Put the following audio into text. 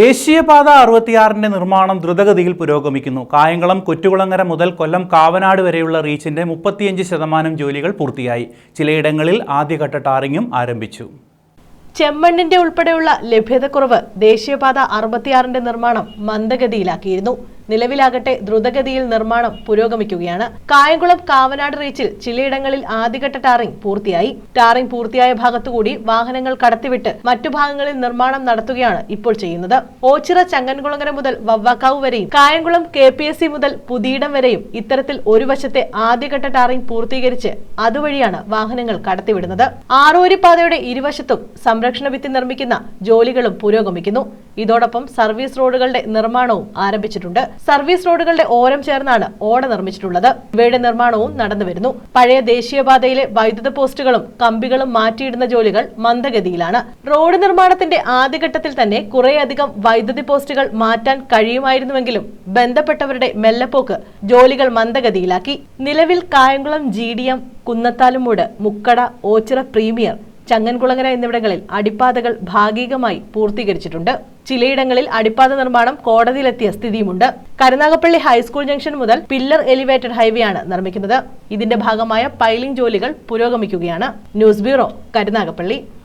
ദേശീയപാത അറുപത്തിയാറിന്റെ നിർമ്മാണം ദ്രുതഗതിയിൽ പുരോഗമിക്കുന്നു. കായംകുളം കൊറ്റുകുളങ്ങര മുതൽ കൊല്ലം കാവനാട് വരെയുള്ള റീച്ചിന്റെ മുപ്പത്തിയഞ്ച് ശതമാനം ജോലികൾ പൂർത്തിയായി. ചിലയിടങ്ങളിൽ ആദ്യഘട്ട ടാറിങ്ങും ആരംഭിച്ചു. ചെമ്മണ്ണിന്റെ ഉൾപ്പെടെയുള്ള ലഭ്യതക്കുറവ് ദേശീയപാത അറുപത്തിയാറിന്റെ നിർമ്മാണം മന്ദഗതിയിലാക്കിയിരുന്നു. നിലവിലാകട്ടെ ദ്രുതഗതിയിൽ നിർമ്മാണം പുരോഗമിക്കുകയാണ്. കായംകുളം കാവനാട് റീച്ചിൽ ചിലയിടങ്ങളിൽ ആദ്യഘട്ട ടാറിംഗ് പൂർത്തിയായി. ടാറിംഗ് പൂർത്തിയായ ഭാഗത്തുകൂടി വാഹനങ്ങൾ കടത്തിവിട്ട് മറ്റു ഭാഗങ്ങളിൽ നിർമ്മാണം നടത്തുകയാണ് ഇപ്പോൾ ചെയ്യുന്നത്. ഓച്ചിറ ചങ്ങൻകുളങ്ങര മുതൽ വവ്വാക്കാവ് വരെയും Kayamkulam K P S C മുതൽ പുതിയിടം വരെയും ഇത്തരത്തിൽ ഒരു വശത്തെ ആദ്യഘട്ട ടാറിംഗ് പൂർത്തീകരിച്ച് അതുവഴിയാണ് വാഹനങ്ങൾ കടത്തിവിടുന്നത്. ആറോരി പാതയുടെ ഇരുവശത്തും സംരക്ഷണ ഭിത്തി നിർമ്മിക്കുന്ന ജോലികളും പുരോഗമിക്കുന്നു. ഇതോടൊപ്പം സർവീസ് റോഡുകളുടെ നിർമ്മാണവും ആരംഭിച്ചിട്ടുണ്ട്. സർവീസ് റോഡുകളുടെ ഓരം ചേർന്നാണ് ഓട നിർമ്മിച്ചിട്ടുള്ളത്. ഇവയുടെ നിർമ്മാണവും നടന്നുവരുന്നു. പഴയ ദേശീയപാതയിലെ വൈദ്യുത പോസ്റ്റുകളും കമ്പികളും മാറ്റിയിടുന്ന ജോലികൾ മന്ദഗതിയിലാണ്. റോഡ് നിർമ്മാണത്തിന്റെ ആദ്യഘട്ടത്തിൽ തന്നെ കുറേയധികം വൈദ്യുതി പോസ്റ്റുകൾ മാറ്റാൻ കഴിയുമായിരുന്നുവെങ്കിലും ബന്ധപ്പെട്ടവരുടെ മെല്ലപ്പോക്ക് ജോലികൾ മന്ദഗതിയിലാക്കി. നിലവിൽ Kayamkulam G D M Kunnathalumoodu Mukkada Ochira premier Changankulangara എന്നിവിടങ്ങളിൽ അടിപ്പാതകൾ ഭാഗികമായി പൂർത്തീകരിച്ചിട്ടുണ്ട്. ചിലയിടങ്ങളിൽ അടിപ്പാത നിർമ്മാണം കോടതിയിലെത്തിയ സ്ഥിതിയുമുണ്ട്. കരുനാഗപ്പള്ളി ഹൈസ്കൂൾ ജംഗ്ഷൻ മുതൽ പില്ലർ എലിവേറ്റഡ് ഹൈവേ ആണ് നിർമ്മിക്കുന്നത്. ഇതിന്റെ ഭാഗമായ പൈലിംഗ് ജോലികൾ പുരോഗമിക്കുകയാണ്. News bureau Karunagappally.